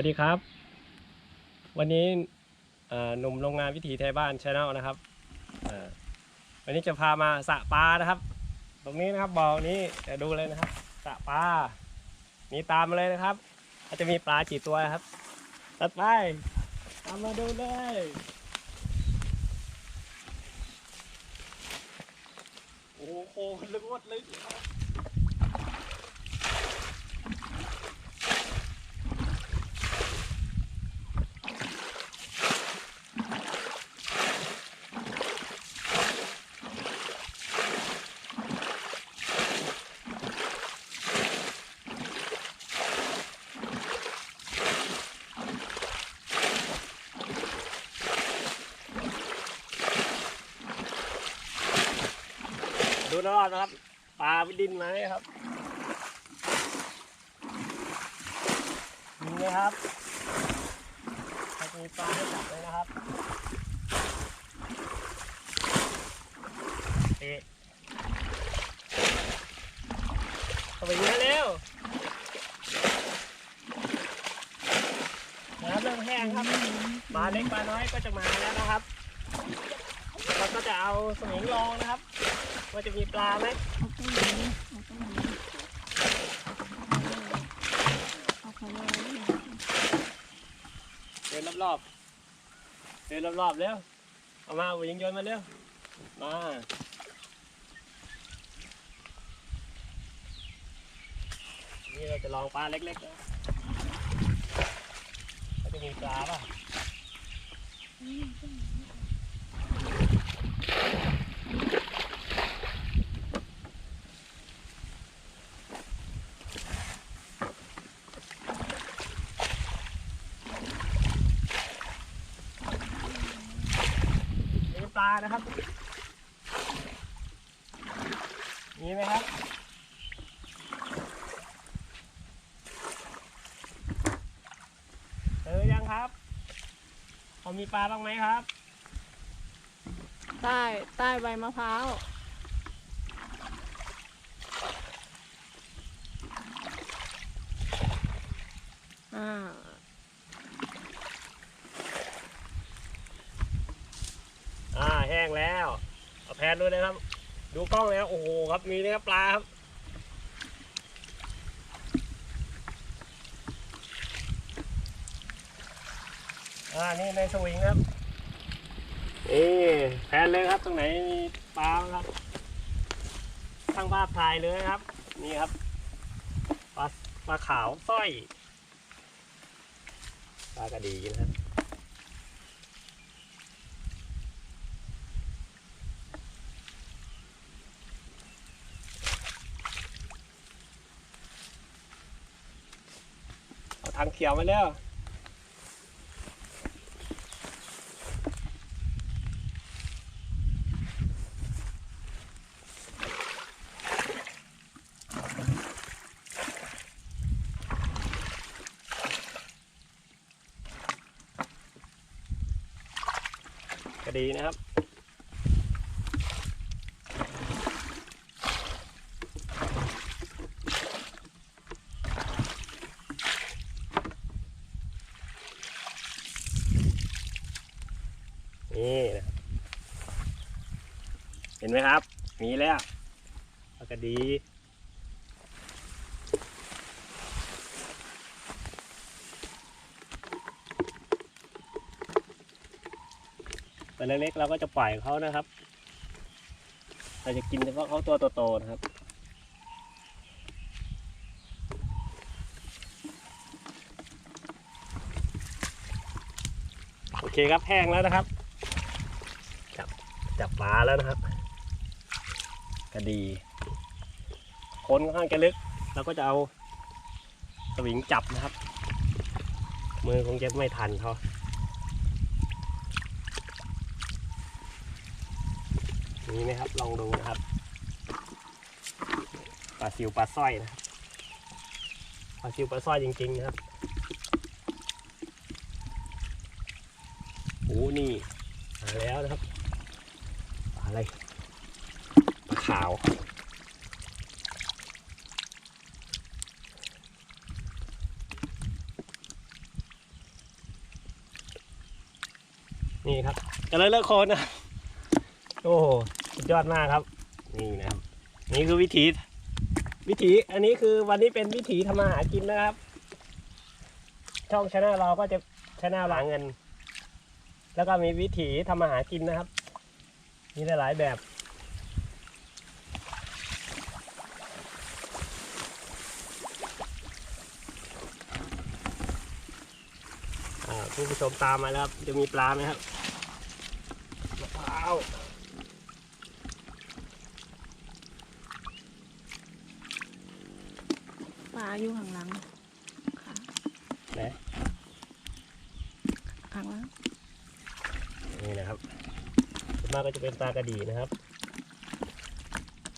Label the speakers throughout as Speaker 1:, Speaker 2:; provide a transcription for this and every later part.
Speaker 1: วัสดีครับ วันนี้หนุ่มโรงงานวิถีไทยบ้านชาแนลนะครับวันนี้จะพามาสระปลานะครับ ตรงนี้นะครับบ่อนี้เดี๋ยวดูเลยนะครับสระปลานี่ตามมาเลยนะครับอาจจะมีปลากี่ตัวนะครับตัดไปตามมาดูเลยโอ้โหลึกวดลึกครับ ดูรอบนะครับปลาวิดินไหมครับมีไหมครับถ้ามีปลาให้จับเลยนะครับเตะเข้าไปเยอะเร็วน้ำเริ่มแห้งครับปลาเล็กปลาน้อยก็จะมาแล้วนะครับเราก็จะเอาสมิงลองนะครับ ว่าจะมีปลาไหม
Speaker 2: เอาไปเลยเอาไปเลยเอาไปเลย
Speaker 1: เดินรอบๆ เดินรอบๆเร็ว เอามาเอายิงโยนมาเร็ว มานี่เราจะลองปลาเล็กๆนะว่าจะมีปลาป่ะ นะครับมีไหมครับเจอยังครับพอมีปลาบ้างไหมครับ
Speaker 2: ใต้ใต้ใบมะพร้าวอ่า
Speaker 1: อ่าแห้ งแล้วเอาแพนดูนะครับ ดูกล้องแล้วโอ้โหครับมีนะครับปลาครับอ่านี่ในสวิงครับนี่แพนเลยครับตรงไหนมีปลาครับทั้งภาพถ่ายเลยครับ นี่ครับปลาปลาขาวสร้อยปลากระดีนะครับ ทางเขียวมาแล้วก็ดีนะครับ นี่นะครับเห็นไหมครับ มีแล้วปลากระดีตัวเล็กๆเราก็จะปล่อยเขานะครับ เราจะกินเฉพาะเขาตัวโตๆนะครับโอเคครับแห้งแล้วนะครับ จับปลาแล้วนะครับกระดีคนค่อนข้างจะลึกเราก็จะเอาสวิงจับนะครับ มือคงจะไม่ทันเขานี่ไหมครับ ลองดูนะครับปลาซิวปลาสร้อยนะครับปลาซิวปลาสร้อยจริงๆนะครับโอ้นี่มาแล้วนะครับ อะไรปลาขาวนี่ครับกันเลยเลิกโคนนะโอ้สุดยอดมากครับ นี่นะครับนี่คือวิธี วิธีอันนี้คือวันนี้เป็นวิธีทำอาหากินนะครับ ช่องชนะเราก็จะชนะหลังเงิน แล้วก็มีวิธีทำอาหากินนะครับ มีหลายๆแบบผู้ผู้ชมตามมาแล้วครับ จะมีปลาไหมครับมะพร้าว
Speaker 2: ปลาอยู่ข้างหลังค่ะ
Speaker 1: ไหน
Speaker 2: ข้างหลัง
Speaker 1: นี่นะครับส่วน มาก็จะเป็นปลากระดีนะครับ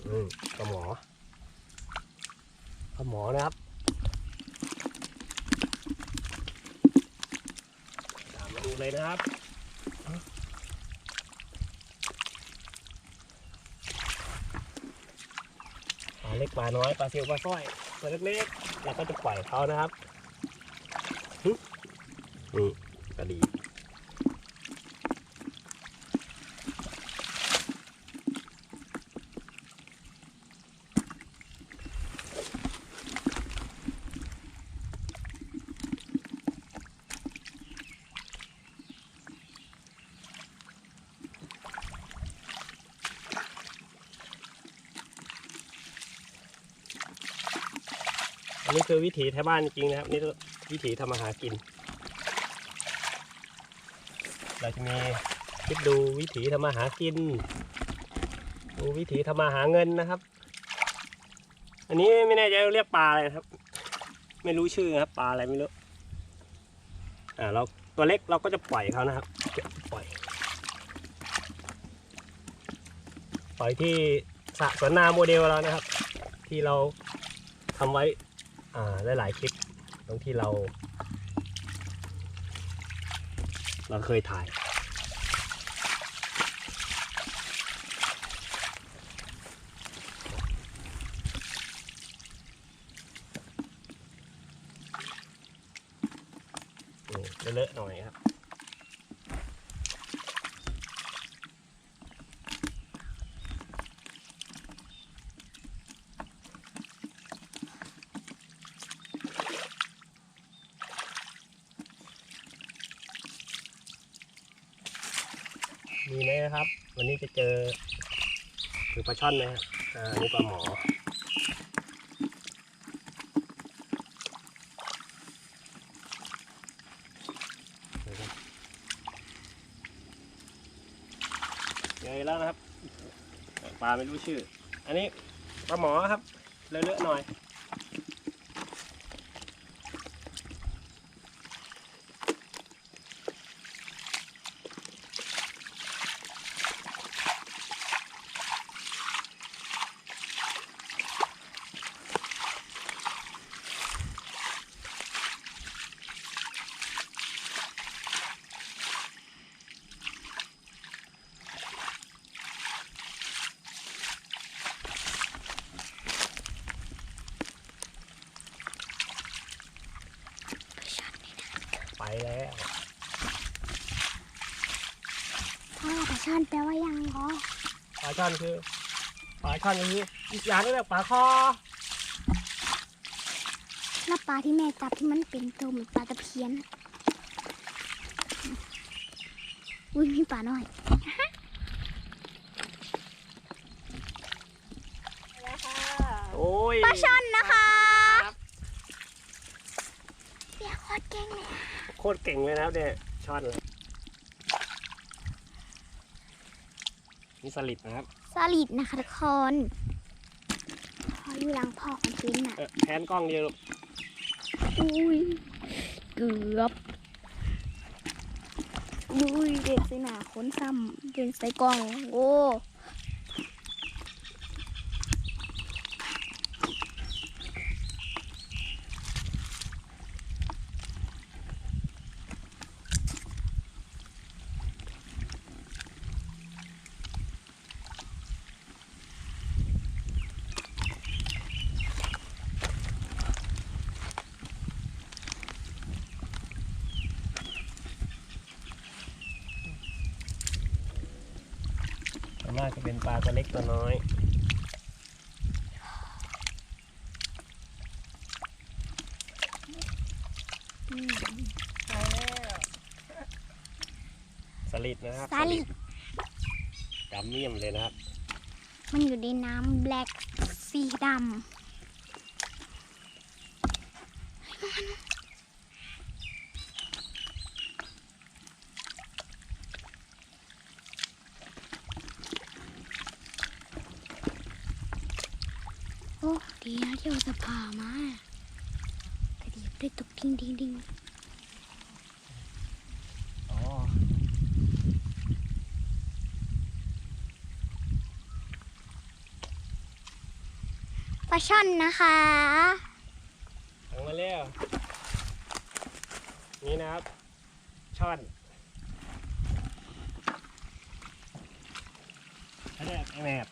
Speaker 1: อืมปลาหมอปลาหมอนะครับตามมาดูเลยนะครับปลาเล็กปลาน้อยปลาเซียวปลาสร้อยตัวเล็กๆเราก็จะปล่อยเขานะครับนี่กระดี อันนี้คือวิถีไทยบ้านจริงนะครับ นี่คือวิถีทำมาหากิน เราจะมีคิดดูวิถีทำมาหากิน ดูวิถีทำมาหาเงินนะครับ อันนี้ไม่แน่ใจเรียกปลาอะไรครับ ไม่รู้ชื่อครับปลาอะไรไม่รู้อ่าเราตัวเล็กเราก็จะปล่อยเขานะครับปล่อยปล่อยที่สระสวนนาโมเดลเรานะครับ ที่เราทำไว้ ได้หลายๆคลิปตรงที่เรา เราเคยถ่าย เลอะๆหน่อยครับ มีไหมนะครับ วันนี้จะเจอคือปลาช่อนนะครับอ่าอันนี่ปลาหมอเจอแล้วนะครับปลาไม่รู้ชื่อ อันนี้ปลาหมอครับเลอะๆหน่อย
Speaker 3: ช่อนแปลว่ายังเหรอ
Speaker 1: ปลาช่อนคือปลาช่อนคืออีกอย่างนึงเรียกปลาคอ
Speaker 3: แล้วปลาที่แม่จับที่มันเป็นตัวเหมือนปลาตะเพียน อุ้ยมีปลาน้อย
Speaker 2: แล้วค่ะ
Speaker 1: โอ้ย
Speaker 3: ปลาช่อนนะคะ
Speaker 1: รับ
Speaker 3: เปียโคตรเก่งเลยอะ
Speaker 1: โคตรเก่งเลยนะครับเนี่ยช่อนเลย นี่สลิดนะครับ
Speaker 3: สลิดนะคะทุกคนพออยู่หลังพ่อของชิ้นน่ะ
Speaker 1: เออแพนกล้องเดียวลูก
Speaker 3: อุ้ยเกือบอุ้ยเด็กใส่หนาค้นซ้ำเดินใส่กล่อง โอ้
Speaker 1: มากจะเป็นปลาตัวเล็กตัวน้อย
Speaker 2: อืมไปแล้ว
Speaker 1: สลิดนะครับ
Speaker 3: สลิด
Speaker 1: ดำเมี่ยมเลยนะครับ
Speaker 3: มันอยู่ในน้ำแบล็กสีดำโอ้ ดีนะที่เราจะพามาแต่ดีได้ตกดิ้งดิ้งดิ้ง
Speaker 1: อ๋อ
Speaker 3: ปลาช่อนนะคะ
Speaker 1: ถังมาเร็วนี่นะครับ ช่อนเขาจะแอบแอบ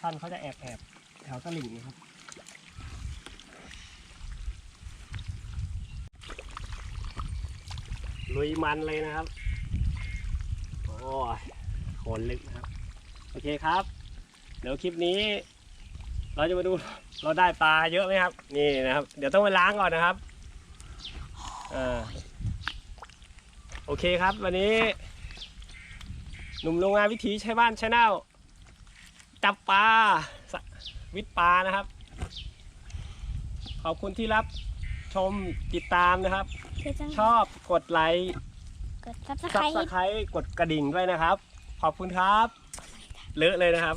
Speaker 1: ช่อนเขาจะแอบแอบแถวตลิ่งนะครับ ลุยมันเลยนะครับ โอ้ยโคนลึกนะครับ โอเคครับ เดี๋ยวคลิปนี้ เราจะมาดูเราได้ปลาเยอะไหมครับ นี่นะครับ เดี๋ยวต้องไปล้างก่อนนะครับอ่าโอเคครับ วันนี้ หนุ่มโรงงานวิถีใช้บ้านชาแนลจับปลาวิทปลานะครับ ขอบคุณที่รับชมติดตามนะครับ
Speaker 3: คือจัง
Speaker 1: ชอบกดไลค์
Speaker 3: กดซับสไค
Speaker 1: ซับ
Speaker 3: ร
Speaker 1: สไครต์กดกระดิ่งด้วยนะครับ ขอบคุณครับเลอะเลยนะครับ